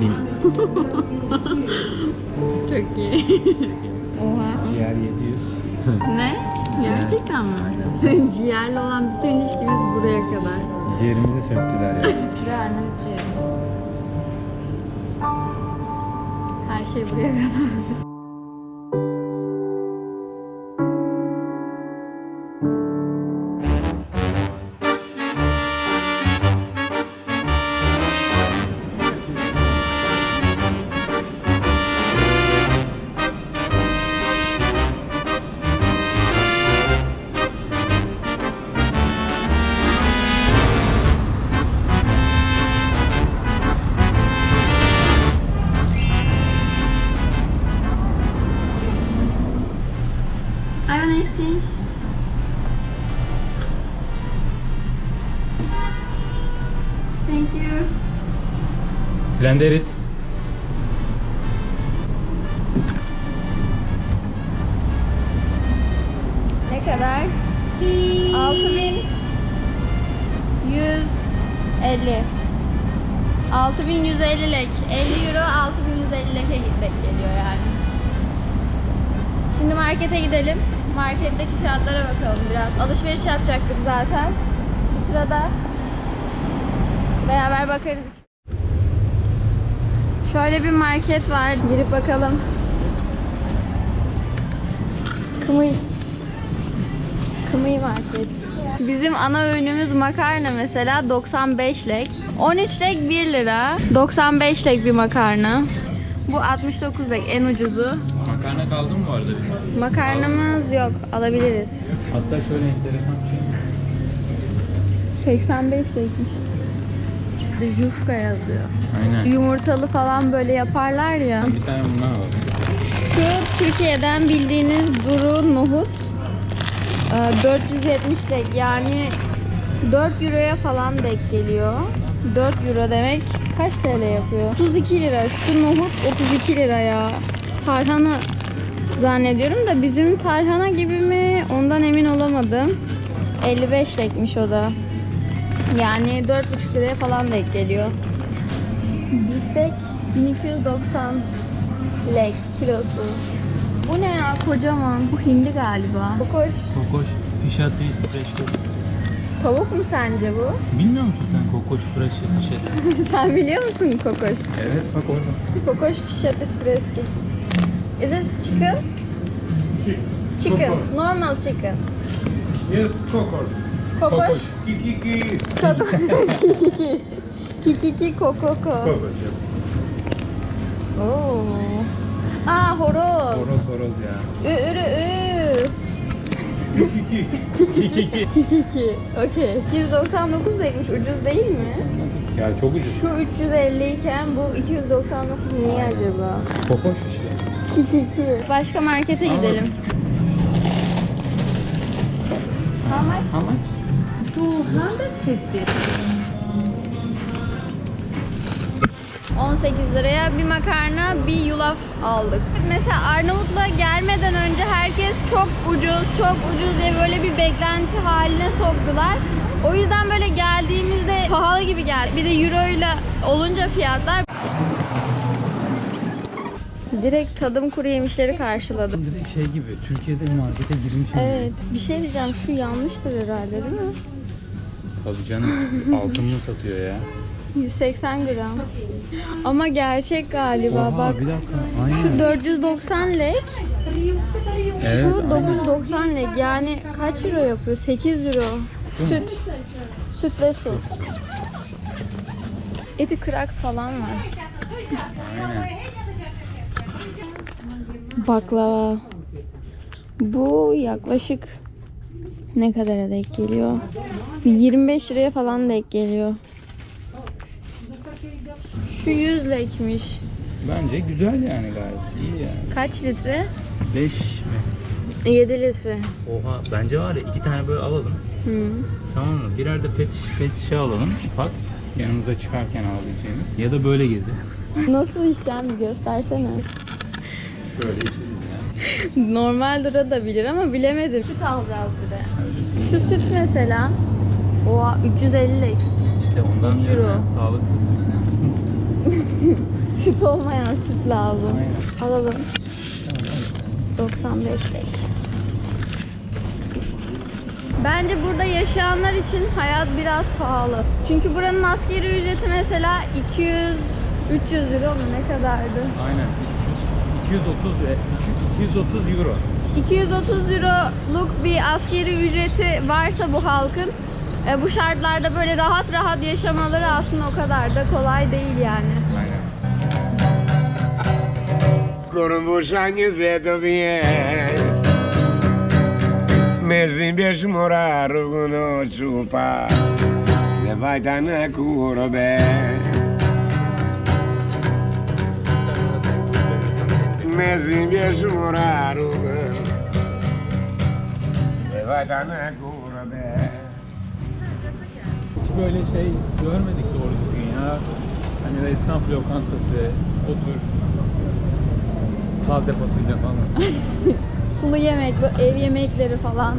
Bin. Çok iyi. Oha. Ciğer 700. Ne? Gerçekten mi? Ciğerle olan bütün ilişkimiz buraya kadar. Ciğerimizi söktüler ya. Ve Arnavut ciğeri. Her şey buraya kadar. Blenderit. Ne kadar? 6150. 6150 lek. 50 euro 6150 leke geliyor yani. Şimdi markete gidelim. Marketteki fiyatlara bakalım biraz. Alışveriş yapacaktık zaten. Bu sırada beraber bakarız. Şöyle bir market var. Girip bakalım. Kımıy. Kımıy market. Bizim ana öğünümüz makarna mesela 95 lek. 13 lek 1 lira. 95 lek bir makarna. Bu 69 lek en ucuzu. Makarna kaldı mı bu arada? Makarnamız yok. Alabiliriz. Hatta şöyle enteresan bir şey. 85 lekmiş. Bir de Yufka yazıyor. Aynen. Yumurtalı falan böyle yaparlar ya. Bir tane bundan alalım. Şu Türkiye'den bildiğiniz duru nohut. Ee, 470 lek yani 4 euroya falan denk geliyor. 4 euro demek kaç TL yapıyor? 32 lira. Şu nohut 32 lira ya. Tarhana zannediyorum da bizim tarhana gibi mi ondan emin olamadım. 55 lekmiş o da. Yani 4,5 liraya falan denk geliyor. Biftek 1290 lek kilosu. Bu ne ya kocaman? Bu hindi galiba. Kokoş. Kokoş, fişati, fresh Tavuk mu sence bu? Bilmiyor musun sen kokoş, fresh şey? Sen biliyor musun kokoş? Evet bak orada. Kokoş fişatı freski. Is this chicken? Chicken. Normal chicken. Yes, kokos. Kokoş. Kikiki. Koko. Kikiki. Kikiki kokoko. Kokos. Oo. Aa horoz. Horoz horoz ya. Ü ürü ü. Kikiki. Kikiki. Okey. 299 ekmiş. Ucuz değil mi? Ya çok ucuz. Şu 350 iken bu 299 niye acaba? Kokoş işte. Kikiki. Başka markete Ama- gidelim. How much? How much? 250. 18 liraya bir makarna, bir yulaf aldık. Mesela Arnavutluğa gelmeden önce herkes çok ucuz, çok ucuz diye böyle bir beklenti haline soktular. O yüzden böyle geldiğimizde pahalı gibi geldi. Bir de euro ile olunca fiyatlar direkt tadım kuru yemişleri karşıladım. Direkt şey gibi, Türkiye'de bir markete girmiş gibi. Evet, bir şey diyeceğim. Şu yanlıştır herhalde değil mi? Tabii canım, altınını satıyor ya. 180 gram. Ama gerçek galiba Oha, bak. bir dakika, aynen. Şu 490 lek, evet, şu aynen. 990 lek. Yani kaç euro yapıyor? 8 euro. Süt. Süt ve su. Eti kraks falan var. Aynen. Baklava. Bu yaklaşık ne kadara denk geliyor? Bir 25 liraya falan denk geliyor. Şu 100 lekmiş. Bence güzel yani gayet iyi yani. Kaç litre? 5 mi? 7 litre. Oha bence var ya iki tane böyle alalım. Hı. Tamam mı? Birer de pet, pet şişe alalım ufak. Yanımıza çıkarken alabileceğimiz. Ya da böyle gezi. Nasıl işlem bir göstersene. Şöyle Normal durabilir ama bilemedim. Süt alacağız bir de. Şu süt mesela. Oha 350 lek. İşte ondan Euro. diyorum ben, sağlıksız. Süt olmayan süt lazım. Aynen. Alalım. 95 tek. Bence burada yaşayanlar için hayat biraz pahalı. Çünkü buranın askeri ücreti mesela 200 300 euro mu ne kadardı? Aynen. 230 ve 230 euro. 230 euroluk bir askeri ücreti varsa bu halkın e, bu şartlarda böyle rahat rahat yaşamaları aslında o kadar da kolay değil yani. Aynen. Mes din beș mora ruguno ciupa Ne vai mora ruguno Ne vai tana curobe Hiç böyle şey görmedik doğru düzgün ya. Hani esnaf lokantası, otur, taze fasulye falan. Sulu yemek, bu ev yemekleri falan.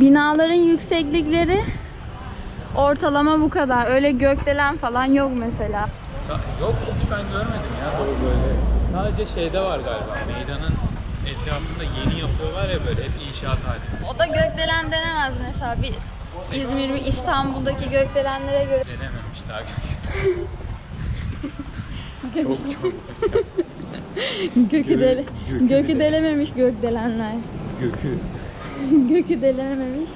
Binaların yükseklikleri ortalama bu kadar. Öyle gökdelen falan yok mesela. Sa- Yok hiç ben görmedim ya doğru böyle. Sadece şeyde var galiba. Meydanın etrafında yeni yapıyorlar ya böyle hep inşaat halinde. O da gökdelen denemez mesela bir İzmir mi İstanbul'daki gökdelenlere göre. Denememiş daha gök. çok çok Gökü, dele, gökü gökü dele. delememiş gökdelenler. Gökü. Gökü delememiş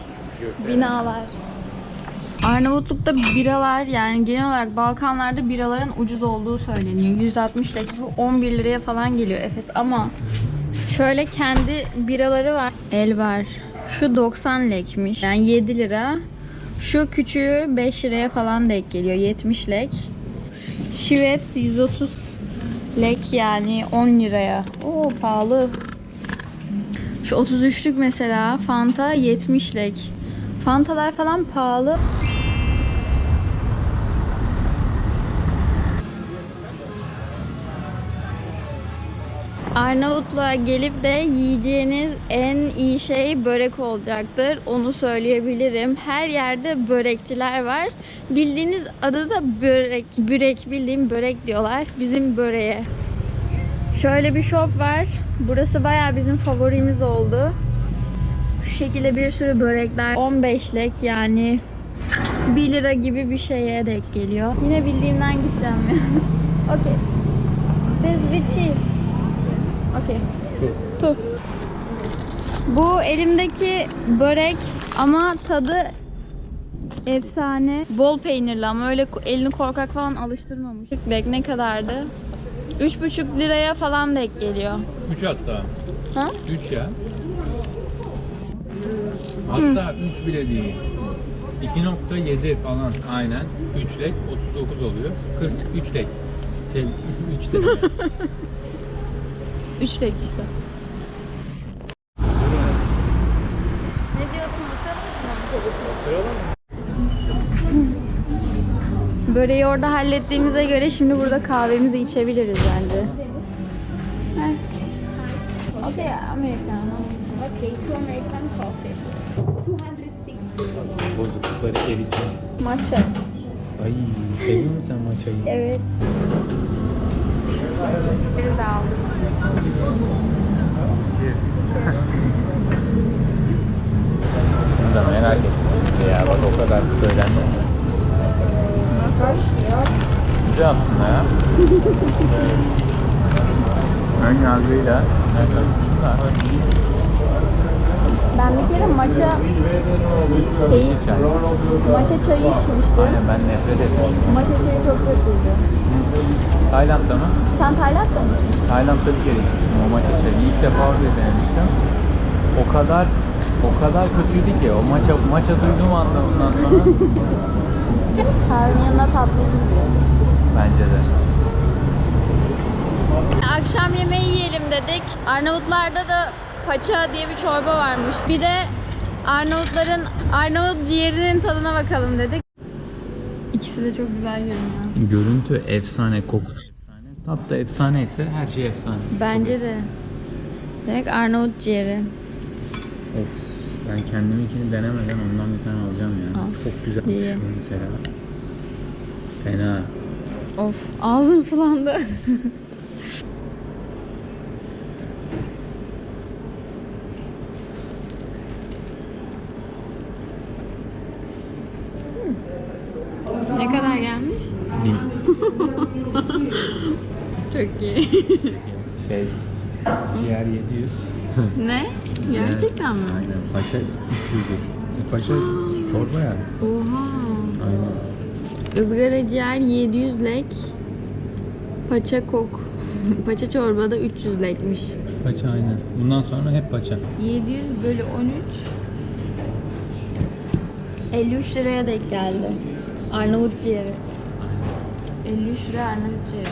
binalar. Arnavutluk'ta biralar yani genel olarak Balkanlarda biraların ucuz olduğu söyleniyor. 160 lira bu 11 liraya falan geliyor Efes ama şöyle kendi biraları var. Elbar. Şu 90 lekmiş. Yani 7 lira. Şu küçüğü 5 liraya falan denk geliyor. 70 lek. Schweppes 130 lek yani 10 liraya. Oo pahalı. Şu 33'lük mesela Fanta 70 lek. Fantalar falan pahalı. Arnavutluğa gelip de yiyeceğiniz en iyi şey börek olacaktır. Onu söyleyebilirim. Her yerde börekçiler var. Bildiğiniz adı da börek. Börek bildiğim börek diyorlar. Bizim böreğe. Şöyle bir shop var. Burası bayağı bizim favorimiz oldu. Şu şekilde bir sürü börekler. 15 lek yani 1 lira gibi bir şeye denk geliyor. Yine bildiğimden gideceğim ya. okay. This with cheese. Okay. Tu. Bu elimdeki börek ama tadı efsane. Bol peynirli ama öyle elini korkak falan alıştırmamış. Bek ne kadardı? 3,5 liraya falan denk geliyor. 3 hatta. Ha? 3 ya. Hatta 3 bile değil. 2.7 falan aynen. 3 lek 39 oluyor. 43 lek. Şey 3 dedim 3 lek işte. Ne diyorsun? Böreği orada hallettiğimize göre şimdi burada kahvemizi içebiliriz bence. Okay, Americano. Okay, two American coffee. 260. Bozuklukları eriyeceğim. Matcha. Ay seviyor musun sen maçayı? Evet. Bir de aldım. Şunu da merak ettim. Ya bak o kadar söylendi. Güzel aslında ya. Ön yargıyla ne çalışmışlar? Ben bir kere matcha şeyi, Çay. matcha çayı içmiştim. Aynen ben nefret etmiştim. Matcha çayı çok kötüydü. Tayland'da mı? Sen Tayland'da mı? Tayland'da bir kere içmiştim o maça çayı. İlk defa orada denemiştim. O kadar o kadar kötüydü ki o maça maça duyduğum anda ondan sonra Kahvenin yanına tatlı gidiyor. bence de. Akşam yemeği yiyelim dedik. Arnavutlarda da paça diye bir çorba varmış. Bir de Arnavutların Arnavut ciğerinin tadına bakalım dedik. İkisi de çok güzel görünüyor. Görüntü efsane, koku da efsane. Tat da efsane ise her şey efsane. Bence de. Direkt Arnavut ciğeri. Of. Ben kendiminkini denemeden ondan bir tane alacağım ya. Al. Çok güzel. İyi. Şu mesela. Fena. Of ağzım sulandı. Çok iyi. Şey, ciğer 700. ne? Gerçekten mi? Aynen. Paşa 300'dür. E, Paşa çorba yani. Oha. Aynen. Izgara ciğer 700 lek. Paça kok. Paça çorba da 300 lekmiş. Paça aynen. Bundan sonra hep paça. 700 bölü 13 53 liraya denk geldi. Arnavut ciğeri. 53 lira Arnavut ciğeri.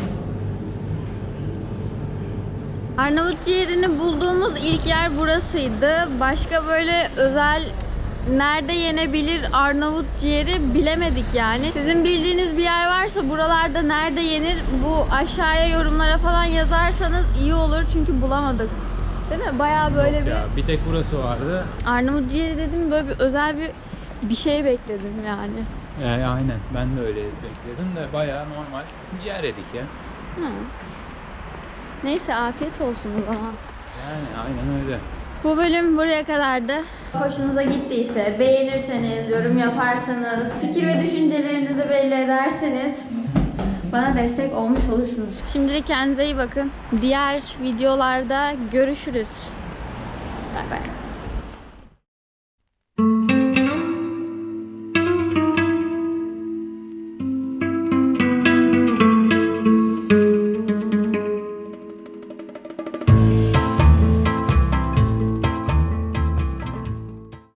Arnavut ciğerini bulduğumuz ilk yer burasıydı. Başka böyle özel nerede yenebilir Arnavut ciğeri bilemedik yani. Sizin bildiğiniz bir yer varsa buralarda nerede yenir bu aşağıya yorumlara falan yazarsanız iyi olur çünkü bulamadık. Değil mi? Bayağı böyle Yok bir ya, bir tek burası vardı. Arnavut ciğeri dedim böyle bir özel bir bir şey bekledim yani. Yani aynen. Ben de öyle bekledim de bayağı normal ciğer yedik ya. Hı. Neyse afiyet olsun o zaman. Yani aynen öyle. Bu bölüm buraya kadardı. Hoşunuza gittiyse, beğenirseniz, yorum yaparsanız, fikir ve düşüncelerinizi belli ederseniz bana destek olmuş olursunuz. Şimdilik kendinize iyi bakın. Diğer videolarda görüşürüz. Bay bay.